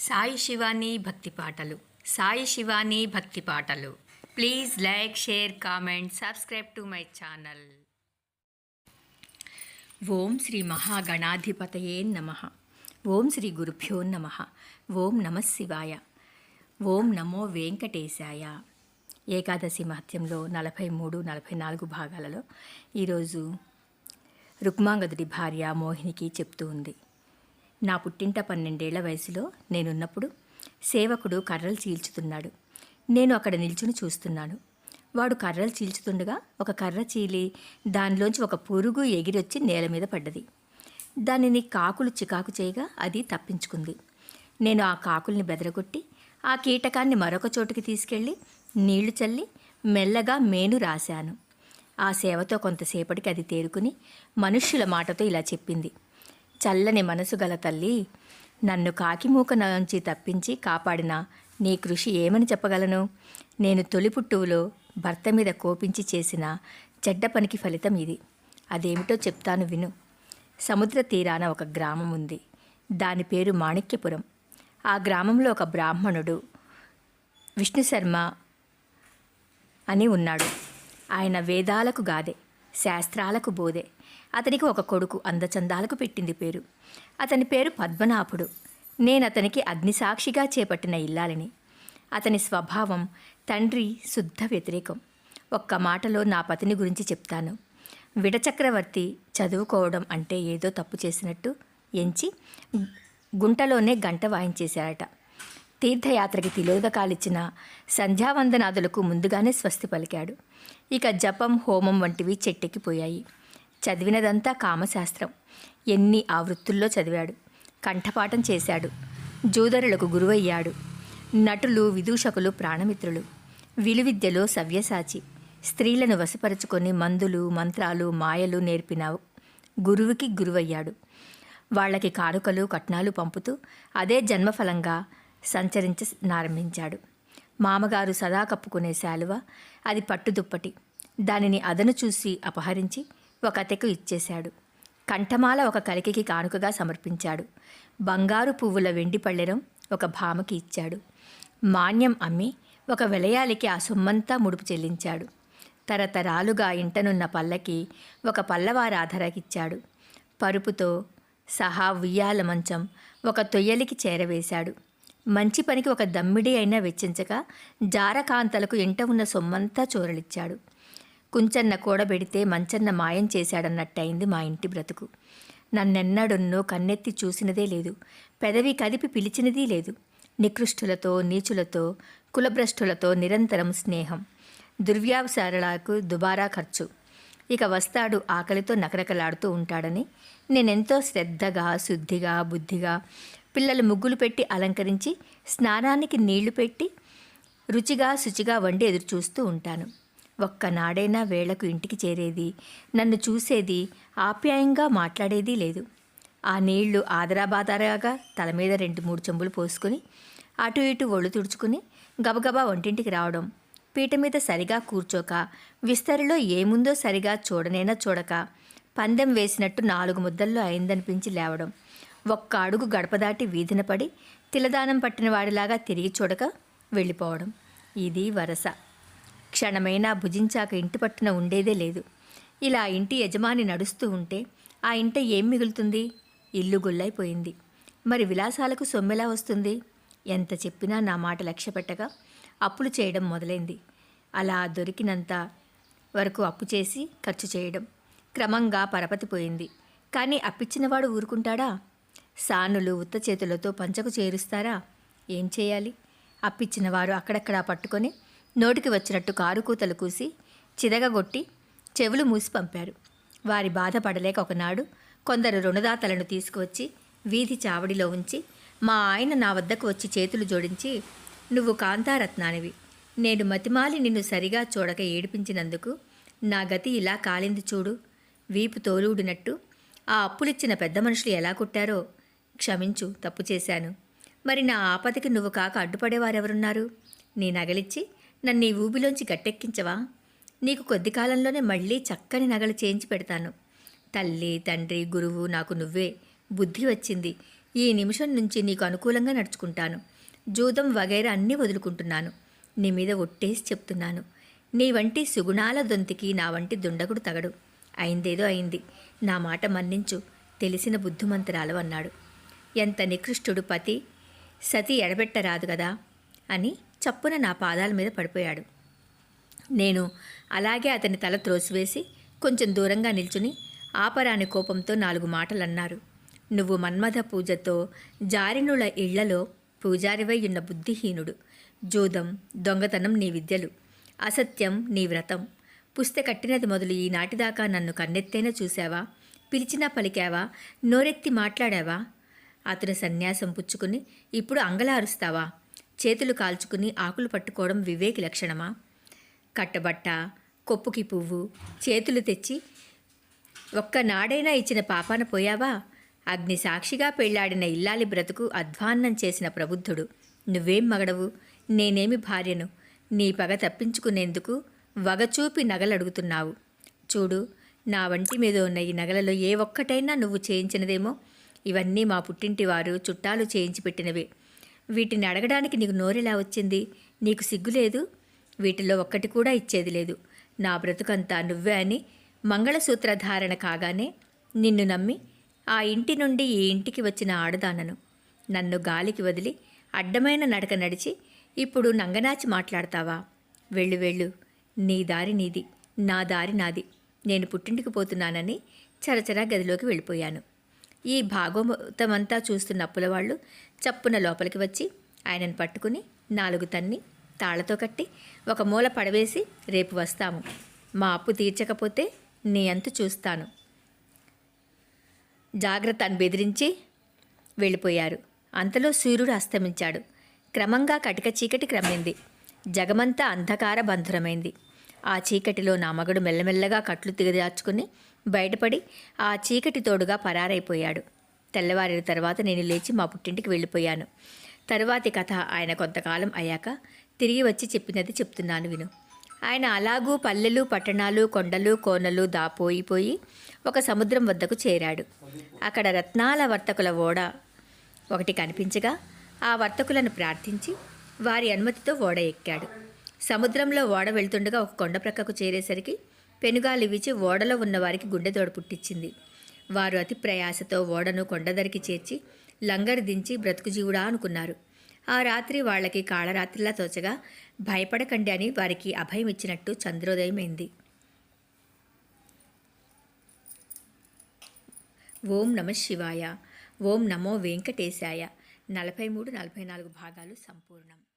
సాయి శివాని భక్తి పాటలు. సాయి శివాని భక్తి పాటలు. Please like share comment subscribe to my channel. ఓం శ్రీ మహాగణాధిపతయే నమ. ఓం శ్రీ గురుభ్యో నమ. ఓం నమ శివాయ. ఓం నమో వెంకటేశాయ. ఏకాదశి మహత్యంలో నలభై మూడు నలభై నాలుగు భాగాలలో ఈరోజు రుక్మాంగదుడి భార్య మోహినికి చెప్తూ ఉంది. నా పుట్టింట పన్నెండేళ్ళ వయసులో నేనున్నప్పుడు సేవకుడు కర్రలు చీల్చుతున్నాడు. నేను అక్కడ నిల్చుని చూస్తున్నాను. వాడు కర్రలు చీల్చుతుండగా ఒక కర్ర చీలి దానిలోంచి ఒక పురుగు ఎగిరొచ్చి నేల మీద పడ్డది. దానిని కాకులు చికాకు చేయగా అది తప్పించుకుంది. నేను ఆ కాకుల్ని బెదరగొట్టి ఆ కీటకాన్ని మరొక చోటుకి తీసుకెళ్ళి నీళ్ళు చల్లి మెల్లగా మేను రాశాను. ఆ సేవతో కొంతసేపటికి అది తేరుకుని మనుష్యుల మాటతో ఇలా చెప్పింది. చల్లని మనసు గల తల్లి నన్ను కాకిమూక నుంచి తప్పించి కాపాడిన నీ కృషి ఏమని చెప్పగలను? నేను తొలి పుట్టువులో భర్త మీద కోపించి చేసిన చెడ్డ పనికి ఫలితం ఇది. అదేమిటో చెప్తాను విను. సముద్ర తీరాన ఒక గ్రామం ఉంది. దాని పేరు మాణిక్యపురం. ఆ గ్రామంలో ఒక బ్రాహ్మణుడు విష్ణు శర్మ అని ఉన్నాడు. ఆయన వేదాలకు గాదే. శాస్త్రాలకు బోధే. అతనికి ఒక కొడుకు అందచందాలకు పెట్టింది పేరు. అతని పేరు పద్మనాభుడు. నేను అతనికి అగ్నిసాక్షిగా చేపట్టిన ఇల్లాలిని. అతని స్వభావం తండ్రి శుద్ధ వ్యతిరేకం. ఒక్క మాటలో నా పతిని గురించి చెప్తాను. విడచక్రవర్తి చదువుకోవడం అంటే ఏదో తప్పు చేసినట్టు ఎంచి గుంటలోనే గంట వాయించేశారట. తీర్థయాత్రకి తిలోదకాలిచ్చిన సంధ్యావందనాదులకు ముందుగానే స్వస్తి పలికాడు. ఇక జపం హోమం వంటివి చెట్టెక్కిపోయాయి. చదివినదంతా కామశాస్త్రం. ఎన్ని ఆ వృత్తుల్లో చదివాడు. కంఠపాఠం చేశాడు. జూదరులకు గురువయ్యాడు. నటులు విదూషకులు ప్రాణమిత్రులు. విలువిద్యలో సవ్యసాచి. స్త్రీలను వశపరుచుకొని మందులు మంత్రాలు మాయలు నేర్పిన గురువుకి గురువయ్యాడు. వాళ్ళకి కానుకలు కట్నాలు పంపుతూ అదే జన్మఫలంగా సంచరించనారంభించాడు మామగారు సదా కప్పుకునే శాలువ అది పట్టుదుప్పటి. దానిని అదను చూసి అపహరించి ఒక అతెకు ఇచ్చేశాడు. కంఠమాల ఒక కలికికి కానుకగా సమర్పించాడు. బంగారు పువ్వుల వెండి పళ్ళెరం ఒక భామకి ఇచ్చాడు. మాన్యం అమ్మి ఒక విలయాలికి ఆ సొమ్మంతా ముడుపు చెల్లించాడు. తరతరాలుగా ఇంటనున్న పల్లకి ఒక పల్లవారాధరకిచ్చాడు పరుపుతో సహా ఉయ్యాల మంచం ఒక తొయ్యలికి చేరవేశాడు. మంచి పనికి ఒక దమ్మిడి అయినా వెచ్చించక జారకాంతలకు ఇంట ఉన్న సొమ్మంతా చోరలిచ్చాడు. కుంచన్న కూడబెడితే మంచన్న మాయం చేశాడన్నట్టయింది మా ఇంటి బ్రతుకు. నన్నెన్నడున్నో కన్నెత్తి చూసినదే లేదు. పెదవి కదిపి పిలిచినదీ లేదు. నికృష్టులతో నీచులతో కులభ్రష్టులతో నిరంతరం స్నేహం. దుర్వ్యావసారాలకు దుబారా ఖర్చు. ఇక వస్తాడు ఆకలితో నకరకలాడుతూ ఉంటాడని నేనెంతో శ్రద్ధగా శుద్ధిగా బుద్ధిగా పిల్లలు ముగ్గులు పెట్టి అలంకరించి స్నానానికి నీళ్ళు పెట్టి రుచిగా శుచిగా వండి ఎదురు చూస్తూ ఉంటాను. ఒక్కనాడైనా వేళకు ఇంటికి చేరేది నన్ను చూసేది ఆప్యాయంగా మాట్లాడేది లేదు. ఆ నీళ్ళు ఆదరాబాదరాగా తల మీద రెండు మూడు చెంబులు పోసుకొని అటు ఇటు ఒళ్ళు తుడుచుకుని గబగబా వంటింటికి రావడం. పీట మీద సరిగా కూర్చోక విస్తరిలో ఏముందో సరిగా చూడనైనా చూడక పందెం వేసినట్టు నాలుగు ముద్దల్లో అయిందనిపించి లేవడం. ఒక్క అడుగు గడప దాటి వీధిన పడి తిలదానం పట్టిన వాడిలాగా తిరిగి చూడక వెళ్ళిపోవడం. ఇది వరస. క్షణమైనా భుజించాక ఇంటి పట్టున ఉండేదే లేదు. ఇలా ఇంటి యజమాని నడుస్తూ ఉంటే ఆ ఇంట ఏం మిగులుతుంది? ఇల్లు గుల్లైపోయింది. మరి విలాసాలకు సొమ్మెలా వస్తుంది? ఎంత చెప్పినా నా మాట లక్ష్యపెట్టగా అప్పులు చేయడం మొదలైంది. అలా దొరికినంత వరకు అప్పు చేసి ఖర్చు చేయడం క్రమంగా పరపతిపోయింది. కానీ అప్పిచ్చినవాడు ఊరుకుంటాడా? సానులు ఉత్త చేతులతో పంచకు చేరుస్తారా? ఏం చేయాలి? అప్పిచ్చిన వారు అక్కడక్కడా పట్టుకొని నోటికి వచ్చినట్టు కారు కూతలు కూసి చిదగగొట్టి చెవులు మూసి పంపారు. వారి బాధపడలేక ఒకనాడు కొందరు రుణదాతలను తీసుకువచ్చి వీధి చావడిలో ఉంచి మా ఆయన నా వద్దకు వచ్చి చేతులు జోడించి నువ్వు కాంతారత్నానివి. నేను మతిమాలి నిన్ను సరిగా చూడక ఏడిపించినందుకు నా గతి ఇలా కాలింది చూడు. వీపు తోలుడినట్టు ఆ అప్పులిచ్చిన పెద్ద మనుషులు ఎలా కుట్టారో క్షమించు తప్పు చేశాను. మరి నా ఆపదకి నువ్వు కాక అడ్డుపడేవారెవరున్నారు? నీ నగలిచ్చి నన్ను ఈ ఊబిలోంచి గట్టెక్కించవా? నీకు కొద్ది కాలంలోనే మళ్ళీ చక్కని నగలు చేయించి పెడతాను. తల్లి తండ్రి గురువు నాకు నువ్వే. బుద్ధి వచ్చింది. ఈ నిమిషం నుంచి నీకు అనుకూలంగా నడుచుకుంటాను. జూదం వగైరా అన్నీ వదులుకుంటున్నాను. నీ మీద ఒట్టేసి చెప్తున్నాను. నీ వంటి సుగుణాల దొంతికి నా వంటి దుండగుడు తగడు. అయిందేదో అయింది. నా మాట మన్నించు. తెలిసిన బుద్ధిమంతరాలు అన్నాడు. ఎంత నికృష్టుడు పతి? సతి ఎడబెట్టరాదు కదా అని చప్పున నా పాదాల మీద పడిపోయాడు. నేను అలాగే అతని తల త్రోసివేసి కొంచెం దూరంగా నిల్చుని ఆపరాని కోపంతో నాలుగు మాటలు అన్నారు నువ్వు మన్మథ పూజతో జారినుల ఇళ్ళలో పూజారివై ఉన్న బుద్ధిహీనుడు. జూదం దొంగతనం నీ విద్యలు. అసత్యం నీ వ్రతం. పుస్తె కట్టినది మొదలు ఈనాటిదాకా నన్ను కన్నెత్తైనా చూశావా? పిలిచినా పలికావా? నోరెత్తి మాట్లాడావా? అతను సన్యాసం పుచ్చుకుని ఇప్పుడు అంగలారుస్తావా? చేతులు కాల్చుకుని ఆకులు పట్టుకోవడం వివేకి లక్షణమా? కట్టబట్ట కొప్పుకి పువ్వు చేతులు తెచ్చి ఒక్కనాడైనా ఇచ్చిన పాపాన పోయావా? అగ్ని సాక్షిగా పెళ్ళాడిన ఇల్లాలి బ్రతుకు అధ్వాన్నం చేసిన ప్రబుద్ధుడు. నువ్వేం మగడవు? నేనేమి భార్యను? నీ పగ తప్పించుకునేందుకు వగచూపి నగలడుగుతున్నావు. చూడు నా వంటి మీద ఉన్న ఈ నగలలో ఏ ఒక్కటైనా నువ్వు చేయించినదేమో ఇవన్నీ మా పుట్టింటి వారు చుట్టాలు చేయించి పెట్టినవి. వీటిని అడగడానికి నీకు నోరెలా వచ్చింది? నీకు సిగ్గులేదు వీటిలో ఒక్కటి కూడా ఇచ్చేది లేదు. నా బ్రతుకంతా నువ్వే అని మంగళసూత్ర ధారణ కాగానే నిన్ను నమ్మి ఆ ఇంటి నుండి ఈ ఇంటికి వచ్చిన ఆడదానను నన్ను గాలికి వదిలి అడ్డమైన నడక నడిచి ఇప్పుడు నంగనాచి మాట్లాడతావా? వెళ్ళు వెళ్ళు. నీ దారి నీది. నా దారి నాది. నేను పుట్టింటికి పోతున్నానని చరచరా గదిలోకి వెళ్ళిపోయాను. ఈ భాగవతమంతా చూస్తున్న అప్పులవాళ్ళు చప్పున లోపలికి వచ్చి ఆయనను పట్టుకుని నాలుగు తన్ని తాళ్ళతో కట్టి ఒక మూల పడవేసి రేపు వస్తాము. మా అప్పు తీర్చకపోతే నీ అంతు చూస్తాను. జాగ్రత్త అని బెదిరించి వెళ్ళిపోయారు. అంతలో సూర్యుడు అస్తమించాడు. క్రమంగా కటిక చీకటి క్రమింది. జగమంతా అంధకార బంధురమైంది. ఆ చీకటిలో నా మగడు మెల్లమెల్లగా కట్లు దిగదార్చుకుని బయటపడి ఆ చీకటి తోడుగా పరారైపోయాడు. తెల్లవారిన తర్వాత నేను లేచి మా పుట్టింటికి వెళ్ళిపోయాను. తరువాతి కథ ఆయన కొంతకాలం అయ్యాక తిరిగి వచ్చి చెప్పినది చెప్తున్నాను విను. ఆయన అలాగూ పల్లెలు పట్టణాలు కొండలు కోనలు దాపోయిపోయి ఒక సముద్రం వద్దకు చేరాడు. అక్కడ రత్నాల వర్తకుల ఓడ ఒకటి కనిపించగా ఆ వర్తకులను ప్రార్థించి వారి అనుమతితో ఓడ ఎక్కాడు. సముద్రంలో ఓడ వెళ్తుండగా ఒక కొండ ప్రక్కకు చేరేసరికి పెనుగాలి విచి ఓడలో ఉన్న వారికి గుండెదోడ పుట్టించింది. వారు అతి ప్రయాసతో ఓడను కొండదరికి చేర్చి లంగరు దించి బ్రతుకు జీవుడా అనుకున్నారు. ఆ రాత్రి వాళ్ళకి కాళరాత్రిలా తోచగా భయపడకండి అని వారికి అభయం ఇచ్చినట్టు చంద్రోదయమైంది. ఓం నమ శివాయ. ఓం నమో వెంకటేశాయ. నలభై మూడు నలభై నాలుగు భాగాలు సంపూర్ణం.